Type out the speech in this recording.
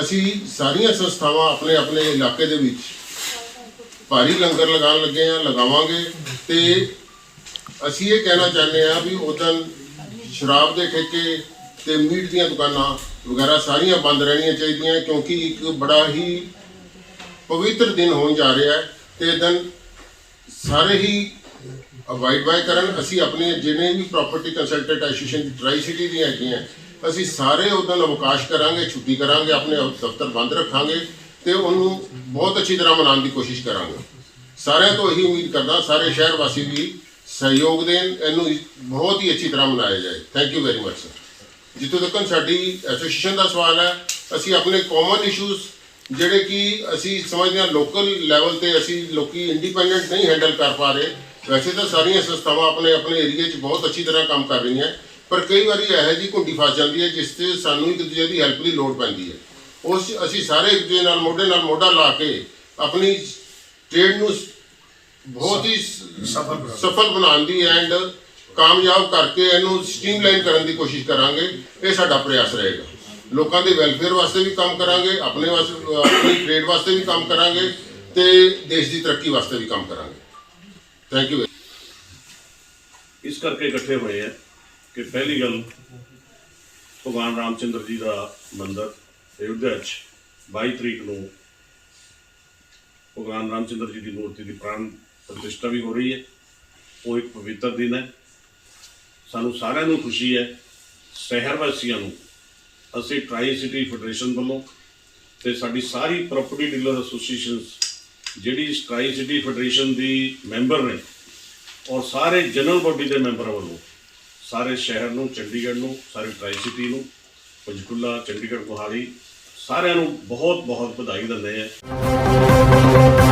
ਅਸੀਂ ਸਾਰੀਆਂ ਸੰਸਥਾਵਾਂ ਆਪਣੇ ਆਪਣੇ ਇਲਾਕੇ ਦੇ ਵਿੱਚ ਭਾਰੀ ਲੰਗਰ ਲਗਾਉਣ ਲੱਗੇ ਆ ਲਗਾਵਾਂਗੇ ਤੇ ਅਸੀਂ ਇਹ ਕਹਿਣਾ ਚਾਹੁੰਦੇ ਆ ਵੀ ਉਦੋਂ ਸ਼ਰਾਬ ਦੇ ਠੇਕੇ ਤੇ ਮੀਟ ਦੀਆਂ ਦੁਕਾਨਾਂ ਵਗੈਰਾ ਸਾਰੀਆਂ ਬੰਦ ਰਹਿਣੀਆਂ ਚਾਹੀਦੀਆਂ, ਕਿਉਂਕਿ ਇੱਕ ਬੜਾ ਹੀ ਪਵਿੱਤਰ ਦਿਨ ਹੋਣ ਜਾ ਰਿਹਾ ਹੈ ਤੇ ਇਹ ਦਿਨ ਸਾਰੇ ਹੀ ਅਵਾਇਡ ਬਾਈ ਕਰਨ। ਅਸੀਂ ਆਪਣੇ ਜਿਹੜੇ ਵੀ ਪ੍ਰਾਪਰਟੀ ਕੰਸਲਟੈਂਟ ਐਸੋਸੀਏਸ਼ਨ ਦੀ ਸਿਟੀ ਦੀਆਂ ਹੈਗੀਆਂ ਅਸੀਂ ਸਾਰੇ ਉਦੋਂ ਅਵਕਾਸ਼ ਕਰਾਂਗੇ, ਛੁੱਟੀ ਕਰਾਂਗੇ, ਆਪਣੇ ਦਫ਼ਤਰ ਬੰਦ ਰੱਖਾਂਗੇ ਤੇ ਉਹਨੂੰ ਬਹੁਤ ਅੱਛੀ ਤਰ੍ਹਾਂ ਮਨਾਉਣ ਦੀ ਕੋਸ਼ਿਸ਼ ਕਰਾਂਗੇ। ਸਾਰਿਆਂ ਤੋਂ ਇਹੀ ਉਮੀਦ ਕਰਦਾ, ਸਾਰੇ ਸ਼ਹਿਰ ਵਾਸੀ ਵੀ ਸਹਿਯੋਗ ਦੇਣ, ਇਹਨੂੰ ਬਹੁਤ ਹੀ ਅੱਛੀ ਤਰ੍ਹਾਂ ਮਨਾਇਆ ਜਾਏ। Thank you very much sir ਜਿੱਥੋਂ ਤੱਕ ਸਾਡੀ ਐਸੋਸੀਏਸ਼ਨ ਦਾ ਸਵਾਲ ਹੈ, ਅਸੀਂ ਆਪਣੇ ਕਾਮਨ ਇਸ਼ੂਜ਼ ਜਿਹੜੇ ਕਿ ਅਸੀਂ ਸਮਝਦੇ ਹਾਂ ਲੋਕਲ ਲੈਵਲ ਤੇ ਅਸੀਂ ਲੋਕੀ ਇੰਡੀਪੈਂਡੈਂਟ ਨਹੀਂ ਹੈਂਡਲ ਕਰ ਪਾ ਰਹੇ, ਵੈਸੇ ਤਾਂ ਸਾਰੀਆਂ ਸੰਸਥਾਵਾਂ ਆਪਣੇ ਆਪਣੇ ਏਰੀਏ 'ਚ ਬਹੁਤ ਅੱਛੀ ਤਰ੍ਹਾਂ ਕੰਮ ਕਰ ਰਹੀਆਂ। ਪਰ ਕਈ ਵਾਰੀ ਇਹੋ ਜਿਹੀ ਘੁੰਡੀ ਫਸ ਜਾਂਦੀ ਹੈ ਜਿਸ ਤੇ ਸਾਨੂੰ ਇੱਕ ਦੂਜੇ ਦੀ ਹੈਲਪ ਦੀ ਲੋੜ ਪੈਂਦੀ ਹੈ। ਉਸ 'ਚ ਅਸੀਂ ਸਾਰੇ ਇੱਕ ਦੂਜੇ ਨਾਲ ਮੋਢੇ ਨਾਲ ਮੋਢਾ ਲਾ ਕੇ ਆਪਣੀ ਟ੍ਰੇਡ ਨੂੰ ਬਹੁਤ ਹੀ ਸਫਲ ਸਫਲ ਬਣਾਉਣ ਦੀ ਐਂਡ ਕਾਮਯਾਬ ਕਰਕੇ ਇਹਨੂੰ ਸਟ੍ਰੀਮਲਾਈਨ ਕਰਨ ਦੀ ਕੋਸ਼ਿਸ਼ ਕਰਾਂਗੇ। ਇਹ ਸਾਡਾ ਪ੍ਰਯਾਸ ਰਹੇਗਾ। ਲੋਕਾਂ ਦੇ ਵੈਲਫੇਅਰ ਵਾਸਤੇ ਵੀ ਕੰਮ ਕਰਾਂਗੇ ਆਪਣੇ ਵਾਸਤੇ ਆਪਣੀ ਟ੍ਰੇਡ ਵਾਸਤੇ ਵੀ ਕੰਮ ਕਰਾਂਗੇ ਤੇ ਦੇਸ਼ ਦੀ ਤਰੱਕੀ ਵਾਸਤੇ ਵੀ ਕੰਮ ਕਰਾਂਗੇ। ਥੈਂਕ ਯੂ ਇਸ ਕਰਕੇ ਇਕੱਠੇ ਹੋਏ ਆ। ਕਿ ਪਹਿਲੀ ਗੱਲ ਭਗਵਾਨ ਰਾਮਚੰਦਰ ਜੀ ਦਾ ਮੰਦਿਰ ਅਯੁੱਧਿਆ 'ਚ 22 ਤਰੀਕ ਨੂੰ ਭਗਵਾਨ ਰਾਮਚੰਦਰ ਜੀ ਦੀ ਮੂਰਤੀ ਦੀ ਪ੍ਰਾਣ ਪ੍ਰਤਿਸ਼ਠਾ ਵੀ ਹੋ ਰਹੀ ਹੈ। ਉਹ ਇੱਕ ਪਵਿੱਤਰ ਦਿਨ ਹੈ। ਸਾਨੂੰ ਸਾਰਿਆਂ ਨੂੰ ਖੁਸ਼ੀ ਹੈ। ਸ਼ਹਿਰ ਵਾਸੀਆਂ ਨੂੰ ਅਸੀਂ ਟਰਾਈ ਸਿਟੀ ਫੈਡਰੇਸ਼ਨ ਵੱਲੋਂ ਤੇ ਸਾਡੀ ਸਾਰੀ ਪ੍ਰਾਪਰਟੀ ਡੀਲਰ ਐਸੋਸੀਏਸ਼ਨਸ, ਜਿਹੜੀ ਇਸ ਸਿਟੀ ਫੈਡਰੇਸ਼ਨ ਦੀ ਮੈਂਬਰ ਨੇ ਔਰ ਸਾਰੇ ਜਨਰਲ ਬੋਡੀ ਦੇ ਮੈਂਬਰਾਂ ਵੱਲੋਂ ਸਾਰੇ ਸ਼ਹਿਰ ਨੂੰ, ਚੰਡੀਗੜ੍ਹ ਨੂੰ, ਸਾਰੇ ਟਰਾਈ ਸਿਟੀ ਨੂੰ ਪੰਚਕੂਲਾ ਚੰਡੀਗੜ੍ਹ, ਮੋਹਾਲੀ, ਸਾਰਿਆਂ ਨੂੰ ਬਹੁਤ ਬਹੁਤ ਵਧਾਈ ਦਿੰਦੇ ਆ।